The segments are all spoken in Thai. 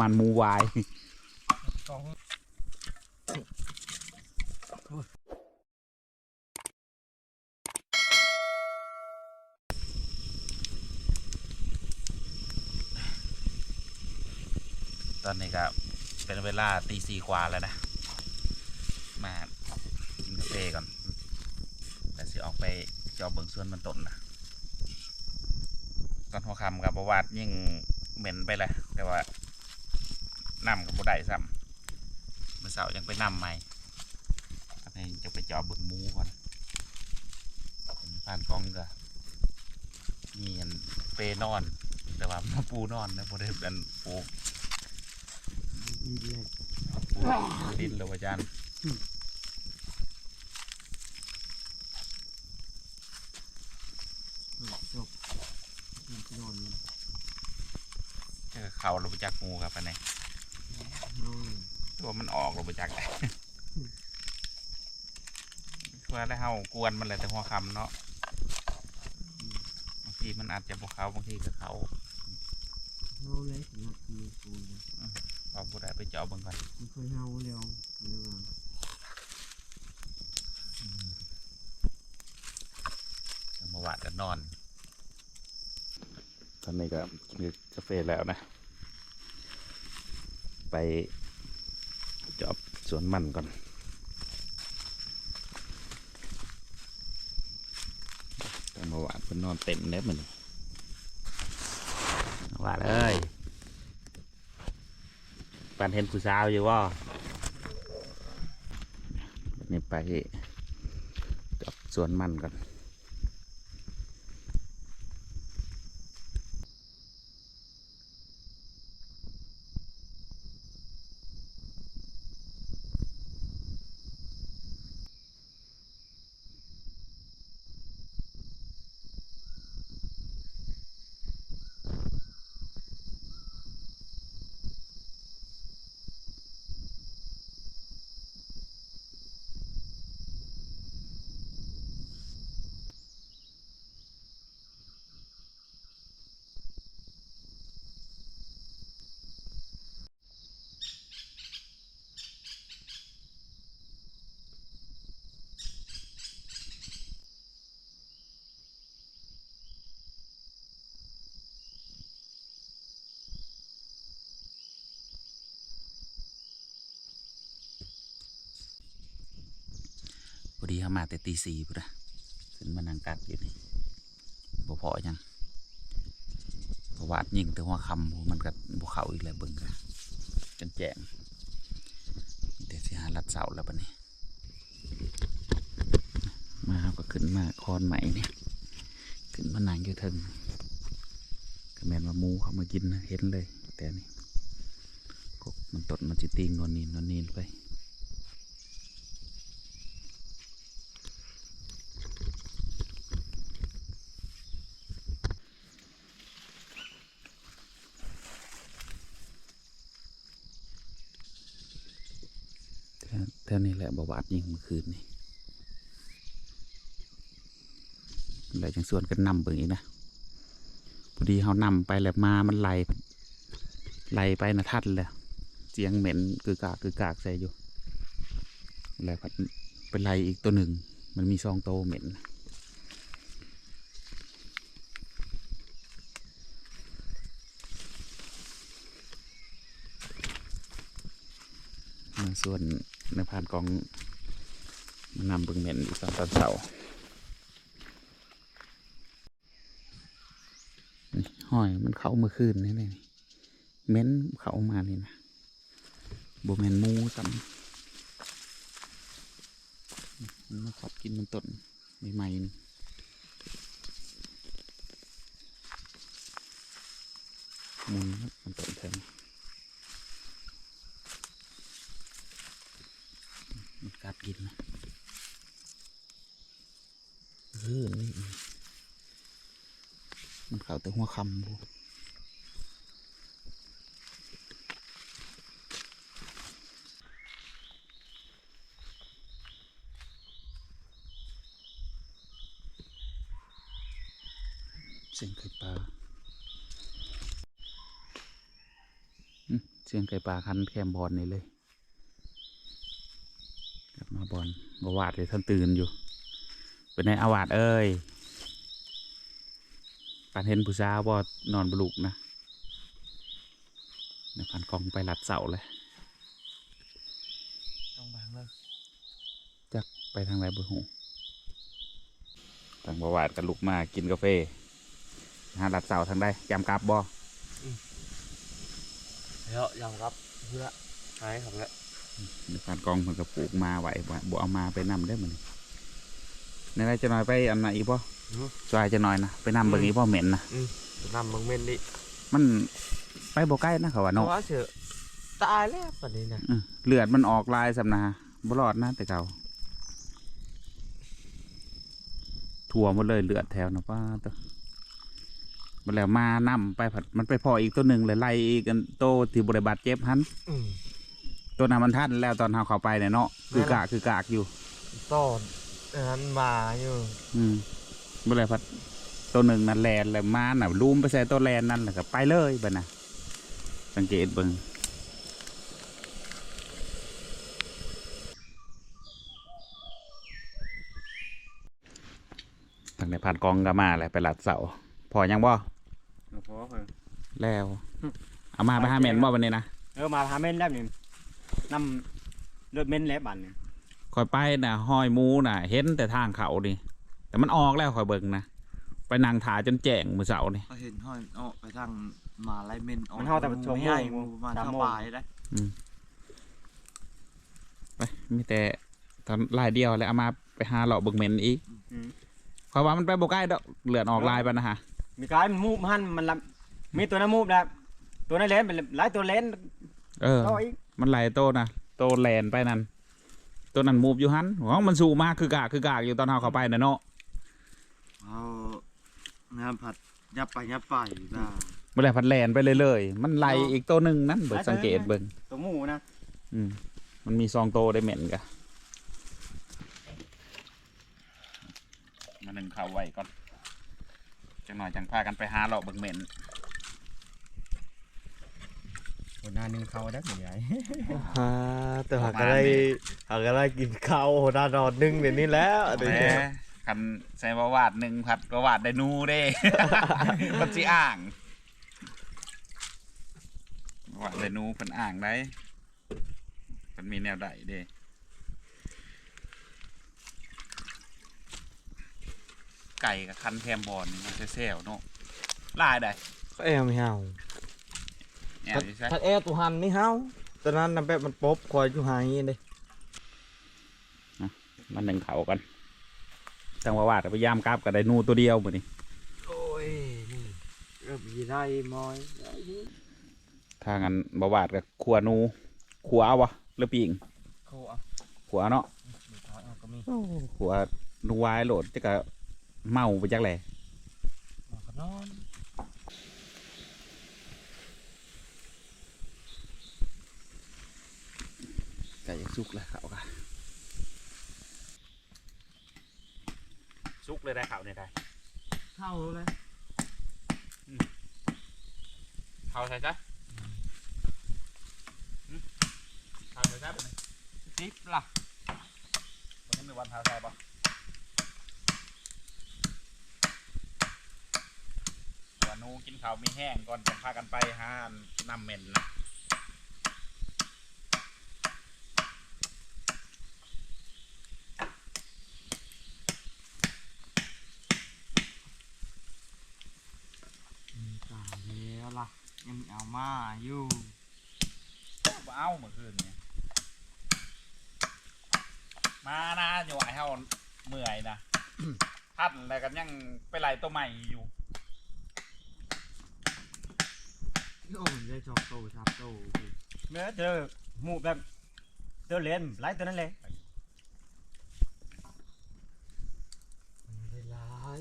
มันมูวายตอนนี้ก็เป็นเวลาตีสี่กว่าแล้วนะ มากินกาแฟก่อน แต่สิออกไปจอเบิงส่วนมันต้นนะตอนหัวคำกับบวาดยิ่งเหม็นไปเลยแต่ว่า น้ำกับบ่ได้ซ้ำเมื่อเสาร์ยังไปน้ำใหม่ก็เลยจะไปจอเบิงหมูก่อนผ่านกล้องก็มีอันเปนอน แต่ว่ามาปูนอนนะบ่ได้เป็นปูดีเลยปูดินเลยอาจารย์จบนอนก็เขาเราไปจักงูครับอันนี้นอน ตัวมันออกเราไปจักได้เพื่อได้เฮากวนมันเลยแต่หัวคำเนาะบางทีมันอาจจะบวเขาบางทีก็เขาเฮาเลยนักมีปูนพอผู้ใดไปเจาะเบิ่งก่อนมันค่อยเฮาเร็วเร็วจังหวะจะนอน ตอนนี้ก็กินกาแฟแล้วนะ ไป เจอบสวนมันก่อนแต่เมื่อวานเพิ่นนอนเต็มแล้วมันว่าเลยปันเห็นผู้สาวอยู่ว่าวันนี้ไปเจอบสวนมันก่อน อดีเขามาแต่ตีสี่พุ่นนะขึ้นมานังกัดอยู่นี่บ่พอยังเพราะวาดยิงแต่หัวคำมันก็บ่เขาอีกแล้วเบิ่งกันจนแจ้งมีแต่สิหาลัดเสาแล้วบัดนี้มาขาก็ขึ้นมาคอนใหม่เนี่ยขึ้นมานังอยู่เทึงก็แม่นว่ามูเขามากินนะเห็นเลย แต่นี่กมันตดมันจิติงนอนนีนนอนนีนไป แถว แถวนี้แหละบวาดยิงเมื่อคืนนี่แล้วจังส่วนกันำเบิ่งอีกนะพอดีเขานำไปแล้วมามันไหลไหลไปนะทัดเลยเสียงเหม็นกึกกากกึกกากใส่อยู่ แล้วพัดไปไล่อีกตัวหนึ่ง มันมีซองโตเหม็นส่วน ในพานกองนำบิ่งเหม็นอีกตอนตอนเสาร์ห้อยมันเข้าเมื่อคืนนี่นี่เม็นเข้ามานี่นะโบแมนมูซ้ำมันมาขอบกินมันต้นใหม่ๆนี่มุนครับมันต้นกัดกินนะเออนี่มันเข่าแต่ หัวคำบูเสียงไข่ปลาเสียงไก่ป่าคันแคมบอลนี่เลย กลับมาบอลบวาดเลยท่านตื่นอยู่ เป็นไงอาวาดเอ้ย ปานเห็นผู้สาวบ่นอนบลุกนะในพันกองไปหลัดเสาเลยต้องบางเลยจักไปทางไหนบ่หูทางบวาดกับลุกมากินกาแฟหาหลัดเสาทางใดจำกลับบ่เดี๋ยวยังรับเพื่อใช้ครับแล้วในพันกองมันก็ปลูกมาไว้บ่บ่เอามาไปนำได้อมันในไรจะหน่อยไปอันไหนอีกบ่ สายจะหน่อยนะไปนำเบิ่งอีกบ่เหม็นนะจะนำมังเมนดิมันไปบ่ใกล้นะเขาว่าเพเนาะราะว่าเสือตายแล้วปัจนี้นะอืมเลือดมันออกลายสำนาบรอดนะแต่เก่าทั่วหมดเลยเลือดแถวนะป้าตัวมันแล้วมานำไปผัดมันไปพออีกตัวหนึ่งเลยไล่อีกอันโตที่บริบาดเจ็บหันอืมตัวนั้นมันทันแล้วตอนเฮาเข้าไปเนี่ยเนาะคือกากคือกากอยู่ต้นอันนั้นมาอยู่ อืม บ่เลยพัดตัวหนึ่งนั่นแลนเลยมาน่ะลูมไปใส่ตัวแลนนั่นแหละก็ไปเลยบัดน่ะสังเกตเบิ่งทางในผ่านกองก็มาแหละไปหลัดเสาพอยังบ่พอเพิ่นแล้วเอามาไปหาเมนบ่วันนี้นะเออมาหาเม่นแล้วนี่นำเลือดเม่นแล้วบัดนี่คอยไปน่ะห้อยหมูน่ะ เห็นแต่ทางเขานี่ แต่มันออกแล้วคอยเบิ่งนะไปนั่งถาจนแจ้งมื้อเสาร์นี่เขาเห็นห้อยออกไปทางมาไล่เมนออกมันเฮาแต่ช่วงไม่โมให้งประมาณสามเท่าโมง บ่ายได้ไปมีแต่ตอนลายเดียวแล้วเอามาไปหาเลาะเบิ่งเมนอีกอืม เพราะว่ามันไปบ่ใกล้ดอกเลือดออกลายไปนะฮะมีกายมันมูบหันมันละมีตัวนั้นมูบแล้วตัวนั้นเลนเป็นหลายตัวเลนเออ ต่ออีกมันไหลายโตนะโตแลนไปนั่นตัวนั้นมูฟอยู่หันหวังมันสูงมากคือกากคือกากอยู่ตอนเฮาเข้าไปน่ะเนาะ เอางานผัดยับไปยับไปนะเมื่อไหร่พัดแลนไปเลยเลยๆมันไหลอีกตัวหนึ่งนั่นเบิดสังเกตเบิ่งตัวหมูนะอืมมันมีซองโตได้เหม็นกะมาหนึ่งข่าวไว้ก่อนจังหน่อยจังพากันไปหาเลาะเบิ่งเหม็นหัวหน้านึงเขาได้เหมือนไงฮ่าแต่หากอะไรหากอะไรกินข้าวโหดานอนนึ่งเดี๋ยวนี้แล้วเดี๋ยวแหนี้ม คันใส่ประวาดหนึ่งผัดประวาดได้นูเด้มันสิอ่างประวาดได้นูเพิ่นอ่างได้เพิ่นมีแนวใดเด้ไก่กับคันแคมบอลนี่มันเซลเนาะลายได้ก็แอมไม่เฮาเนี่ยดิใช่ถ้าแอร์ตัวหันนี่เฮาตอนนั้นน้ำแบบมันป๊บคอยอยู่หางอย่างนี้เลยมันหนึ่งเขากัน จังประวาดพยายามกราบกับได้นูตัวเดียวมือนี่โอ้ยนี่เริ่มยีได้มอยทางอันประวาดกับขัวนูขัวเอาวะหรือปิงโคอะขัวเนาะมีทอดเอาก็มีขัวนูวายโหลดจะกะเมาไปจักแหล่หมอก็นอนไก่ยังสุกเลยเขาค่ะ สุกเลยได้เขาเนี่ยได้เข้าเลยเขาใช่จ้ะเขาใช่จ้ะติ๊บล่ะวันนี้มีวันเท้าใช่ปะวันนูกินข้าวมีแห้งก่อนจะพากันไปหาน้ำเหม็นนะ ตายแล้วล่ะยังเอามาอยู่ บ่เอาเมื่อคืนเนี่ยมานะอยู่ไอ้เฮาเมื่อยนะพัดแล้วกันยังไปไล่ตัวใหม่อยู่โอ้ยได้ชอบโตชอบโตเมื่อเจอหมูแบบเจอเลนหลายตัวนั้นเลย มันได้หลาย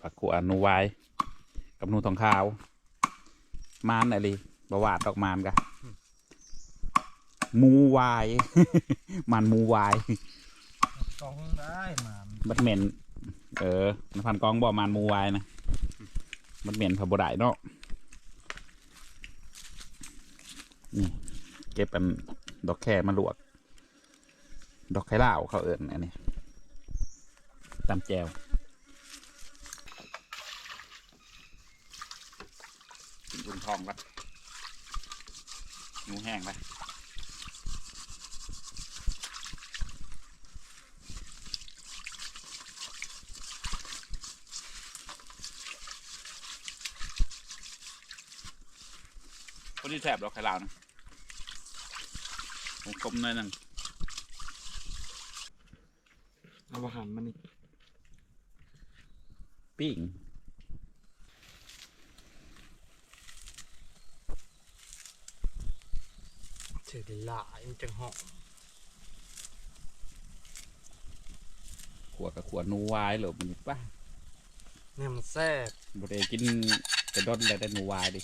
ผักข วานูวายกับนูทองขาว มานอะไรบวาดดอกมานกะหมูวาย มันหมูวายกองได้มาบัดเหม็นเออน้ำพันกองบ่มันหมูวายนะบัดเหม็นพะบ่ได้เนาะนี่เก็บเป็นดอกแค่มาลวก ดอกไข่ลาวเขาเอิญอันนี้ตำแจว กินอุ่นทองครับหมูแห้งไปคนที่แสบดอกไข่ลาวนะผมกลมหน่อยหนึงเอาอาหารมานี่ปิ้ง ถือหลายจังหอกขวดกับขวดนูวายหรือมันป่ะเนี่ยมันแซ่บบริกินแต่ดนแล้วได้นูวายดิ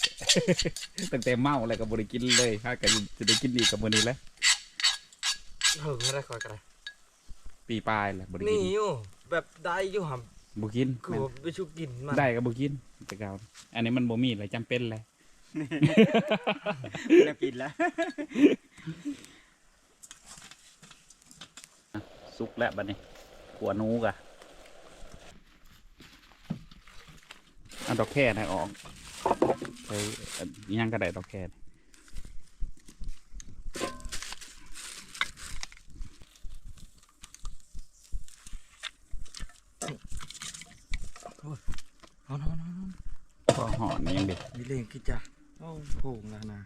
ตั้งแต่เมาอะไรก็บริกินเลยถ้ากันจะได้กินอีกกับมือนี้แหล้วเหิงอะไรคอยกันเลยปีปลายแหละบริกินี่นอยู่แบบได้อยู่หบุกินำคือว่าไปชุกกินมันได้กับบุกินแต่เก่าอันนี้มันบ่มีอะไรจำเป็นเลย ได้กินแล้วสุกแล้วบัดนี้ขวนูกะเอันดอกแค่นะออกไปอันย่างกระไดดอกแค่นี่เอาเอาเอาพอห่อนนี่ยังดีมีเลงกี่จ้ะ โอ้โหงแล้วนะ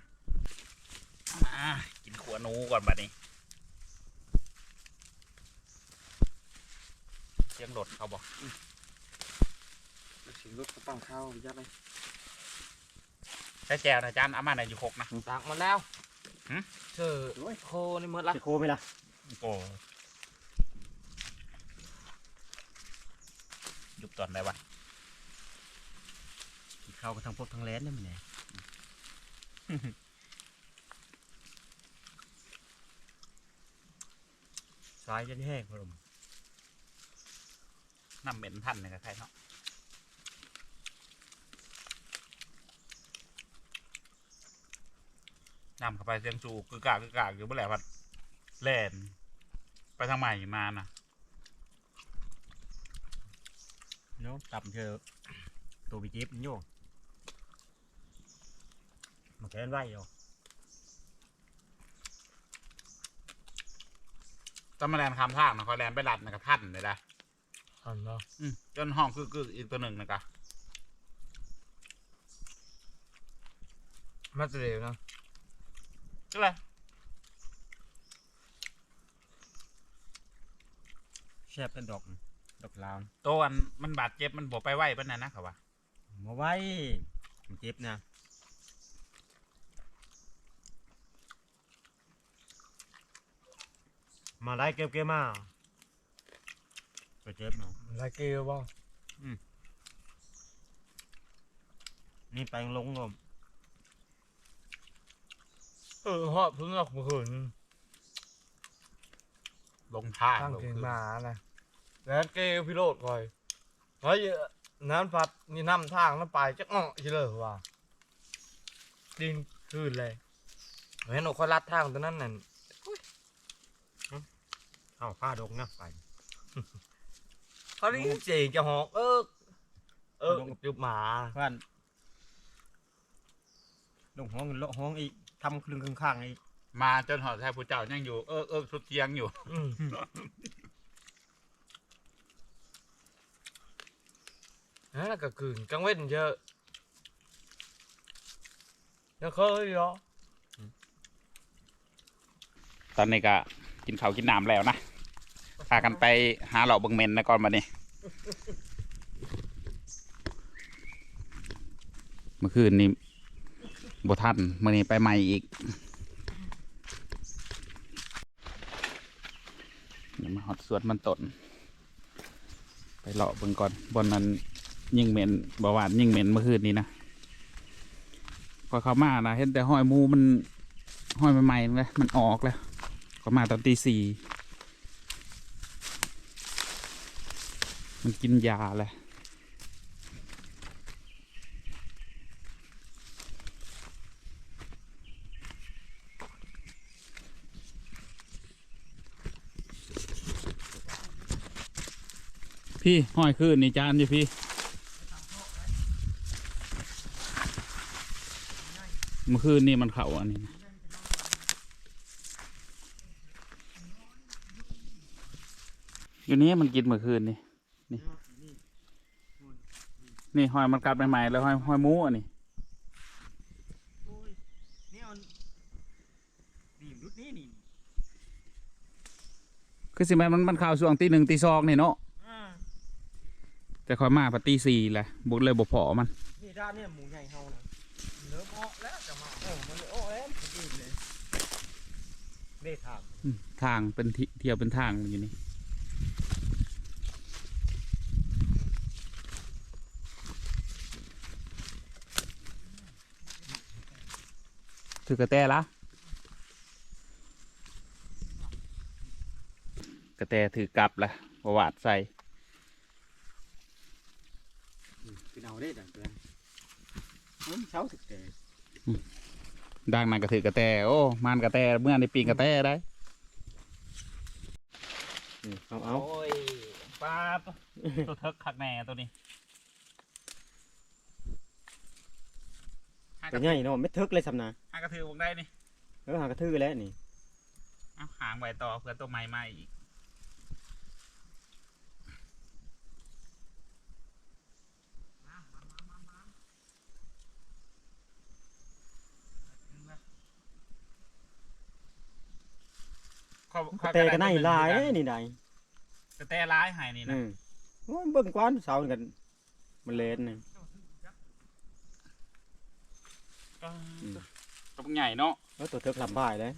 มากินขวนูก่อนบัดนี้เสียงรถเขาบอกสิรถกระปังข้าวยัดเลยใช้แจวนะจานเอามาในอยู่หกนะตักมาแล้วหึเจอโคนี่หมดละจะโคไหมล่ะโอ้ยุบตอนได้วะกินข้าวกับทั้งพวกทั้งแลนนี่มันเนี่ย สายจนแห้งพอดมน้ำเหม็นท่านเนี่ยกับใครเนาะน้ำเข้าไปเสียงสูกึกกากึกกากอยู่เมื่อไหร่พัดแล่นไปทางใหม่มานะเนาะต่ำเธอตัวบีจิบนโยก มันแค่นไหวอยู่ตอนมาแลนคำทางนะคอยแลนไปลัดนะกับท่านเลยนะอันเนาะอืมจนห้องคือคืออีกตัวหนึ่งนะกะมาเร็วเนาะก็เลยแซ่บเป็นดอกดอกลาวตัวอันมันบาดเจ็บมันบวไปไหวปะนั่นนะครับว่ามาไว้มันเจ็บนะ มาได้เก็บเก็บมาก็เจ็บเนาะลายเกลียวบ่นี่ไปลงลมเออเหาะเพิ่งออกมาหืนลงท่าตั้งลงเกงคือมานะแล้วเกลียวพี่โรดคอยเฮ้ยน้ำพัดนี่น้ำทางน้ำไปจักเนาะชิเลยว่ะดินคืนเลยเห็นหนูคอยลัดทางตัวนั้นน่ะ เอาผ้าดงนะไปเขาได้ยินเสียงจะหอกเออเออจุบหมาเพื่อนลงห้องลงห้องอีกทำคลึงข้างๆอีกมาจนหอดแทบผู้เจ้ายังอยู่เออเออสุดเทียงอยู่อืมนั่นก็คืนกลางเว้นเยอะยังเคยเหรอตอนนี้ก็ กินข้าวกินน้ำแล้วนะพากันไปหาเหล่าเบิงเมนนะก่อนมานี่เมื่อคืนนี้บทันมื่อนี้ไปใหม่อีกเดี๋ยวมาหอดสวนมันตนไปเลาะเบิ่งก่อนบนนั้นยิ่งเหม็นบาหวานยิ่งเหม็นเมื่อคืนนี้นะพอเข้ามานะเห็นแต่ห้อยมูมันห้อยใหม่ๆเลยมันออกแล้ว ก็มาตอนตีสี่มันกินยาแหละพี่ห้อยขึ้นนี่จานอยู่พี่เมื่อคืนนี่มันเข่าอันนี้นะ อยู่นี้มันกินเมื่อคืนนี่ นี่ นี่หอยมันกัดใหม่ๆแล้วหอยหอยหมูอันนี้นี่มันนี่รุดนี่นี่คือสิแม่นมันมันข่าวช่วงตีหนึ่งตีสองนี่เนาะอ่าแต่คอยมาพอตีสี่แหละบุกเลยบ่พอมันนี่ด้านเนี่ยหมูใหญ่เฮานะเริ่มออกแล้วจะมาเออมันเลยโอ้แล้วมันดีเลยเด็ดถามอืมทางเป็นที่เที่ยวเป็นทางมันอยู่นี่ ถือกระแตละกระแตถือกลับละประวัติใส่คือเอาได้ดังเกินมันเช้าถึกแต่ดังนั้นก็ถือกระแตโอ้มันกระแตเมื่อในปีงกระแตได้เอาเอาโอ้ยป้าบตัวเทิกคักแน่ตัวนี้ก็ใหญ่เนาะไม่ทึกเลยสำนาหากระถือวงได้นี่เออหากระทือแล้วนี่เอาหางไว้ต่อเพื่อตัวใหม่มาอีกเขากเขาระแตก็น่าลายเด้นี่ได้กระแตร้ายใหายนี่อืนะมโอ้ยเบิ่งกวานเสากันมันเล่นนี่ ตัวใหญ่เนาะแล้วตัวเทิกลำบายเลย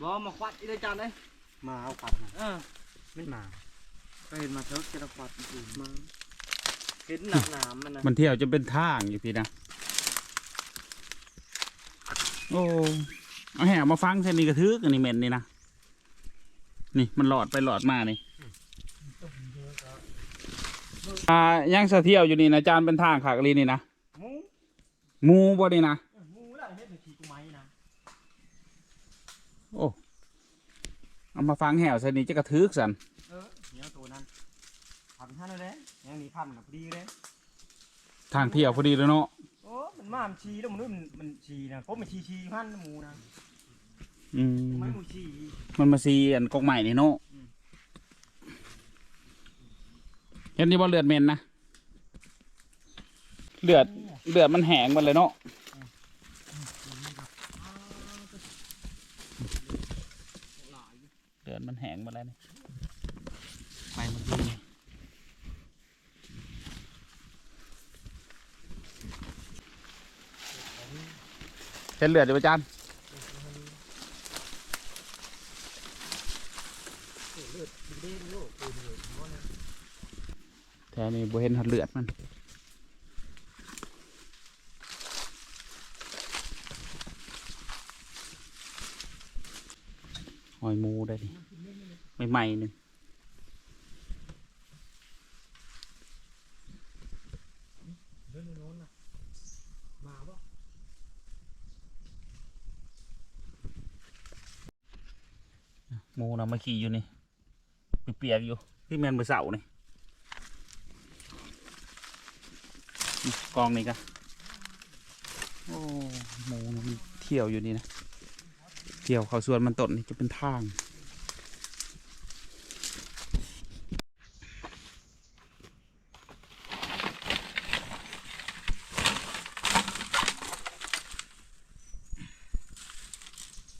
บอมาควัดอีกจานเลยมาเอาปัดนะเออไม่มาก็เห็นมาเทิร์กจะควัดอีกมาเห็นหนักหนามมันนะมันเที่ยวจะเป็นทางอยู่พี่นะโอ้เอาแหวมาฟังเส้นนี้กระทึกอันนี้เหม็นนี่นะนี่มันหลอดไปหลอดมานี่อ่ายังเสเที่ยวอยู่นี่นะจานเป็นทางขากลีนี่นะหมูหมูบ่นี่นะ หมูแล้วเฮ็ดเป็นขี้กูไม้นะ โอ้ เอามาฟังแหวเส้นนี้จะกระทึกสันเออเดี๋ยวตัวนั้นพันท่านเลยยังนี่พันกับพอดีเลยทางเที่ยวพอดีเลยเนาะโอ้มันมามันชีแล้วมันมันมันชีนะเพราะมันชีชีพันหมูนะอืมไม่หมูชีมันมาซีอันกกใหม่นี่เนาะอืมเห็นนี่ว่าเลือดเหม็นนะเลือดเลือดมันแห้งหมันเลยเนาะ เลื อดมันแห้งหมดแล้วนี่ไปเมื่อกี้นี่เห็นเลือดอยู่ประจันแถวนี้บ่เห็นหัดเลือดมัน หอยหมูได้ดิให ม่ๆหนึ่งหมูนะมาขี่อยู่นี่เปียกๆอยู่ที่แมนเบอร์เสานี่นี่กองนี่กะโอ้หมูนะมันเที่ยวอยู่นี่นะเที่ยวเขาสวนมันต้นนี่จะเป็นทาง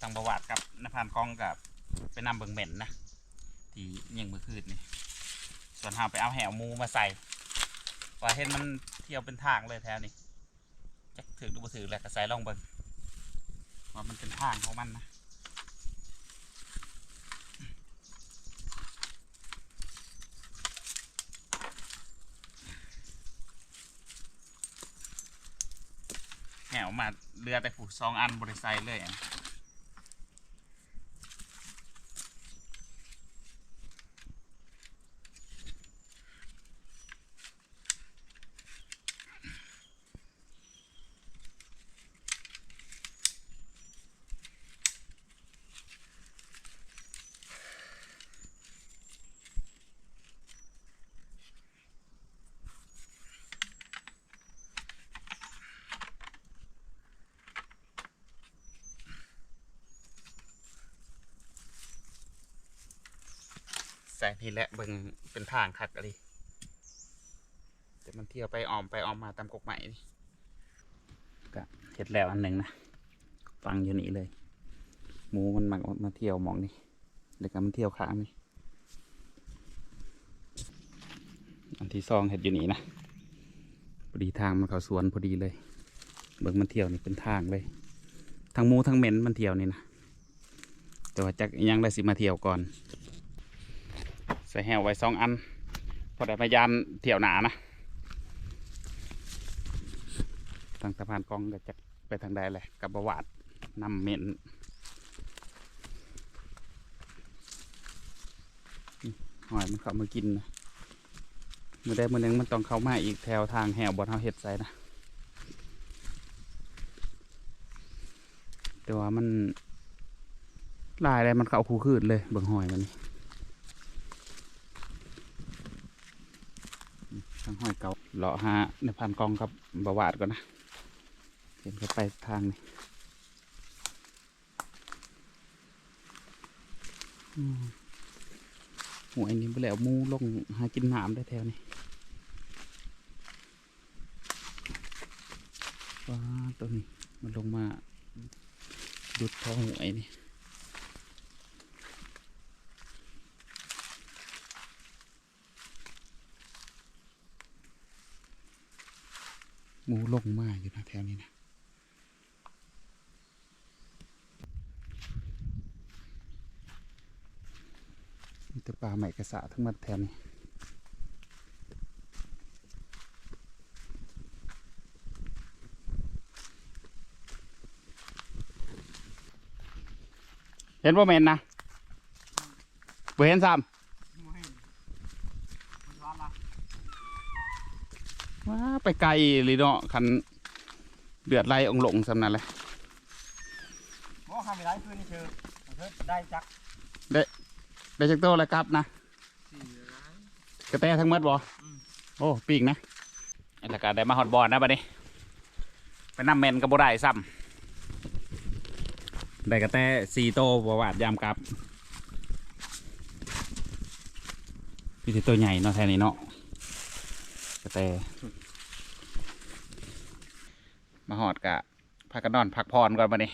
ทางประวัติกับนภานกองกับไปนำเบิงเหม็นนะ ที่ยิงเมื่อคืนนี่ ส่วน หาไปเอาแหวมูมาใส่ว่าเห็นมันเที่ยวเป็นทางเลยแถวนี้จะถือดูบ่ถือแหละก็ใส่ลองเบิงว่ามันเป็นทางของมันนะแหวมาเรือแต่ผูกสองอันบริไซเลยอะ แสงนี่แหละเบิ่งเป็นทางคักอะไรแต่มันเที่ยวไปออมไปออมมาตามกกใหม่นี่ก็เสร็จแล้วอันหนึ่งนะฟังอยู่นี่เลย หมูมันมามาเที่ยวมองนี่เดี๋ยวก็มันเที่ยวข้างนี่อันที่ซองเห็ดอยู่นี่นะพอดีทางมันเขาสวนพอดีเลย เบิ่งมันเที่ยวนี่เป็นทางเลยทั้งหมูทั้งเหม็นมันเที่ยวนี่นะแต่ว่าจักยังได้สิมาเที่ยวก่อน ส่แหวไว้สองอัน พอได้พยานเที่ยวหนานะทางสะพานกองก็จะไปทางใดเลยกับบวาดนำเมนนี่หอยมันเข้ามากินนะมือได้มือหนึงมันต้องเข้ามาอีกแถวทางแหวบนเฮาเห็ดใส่นะแต่ว่ามันลายอะไรมันเข้าคู่คืนเลยเบิ่งหอยมันนี่ ทางห้อยเกาเลาะหาในพันกองกับบาวาดก่อนนะ เห็นเขาไปทางนี้อืมหวยนี้ไปแล้วมูลงหากินน้ำได้แถวนี้ว้าตัวนี้มันลงมาดุดท้องหวยนี่ หมูลงมาอยู่นะแถวนี้นะมีแต่ปลาใหม่กระสะทั้งหมดแถวนี้เห็นว่าเมนนะบ่เห็นซ้ำ ว้าไปไกลเลยเนาะคันเดือดไล่องค์หลงสำนั่นเลยโอ้ข้ามไปได้คืนนี่คือเธอได้จักได้จักโตแล้วครับนะกระแตทั้งหมดบ่โอ้ปีกนะแล้วก็ได้มาฮอดบอลนะบัดนี้ไปนำเมนกับบ่ได้ซ้ำได้กระแตสี่โตบ่วาดยามกลับพี่สิตัวใหญ่เนาะแท่นี้เนาะก ระแตมาหอดกะพักกันนอนพักพรก่อนมาเนี้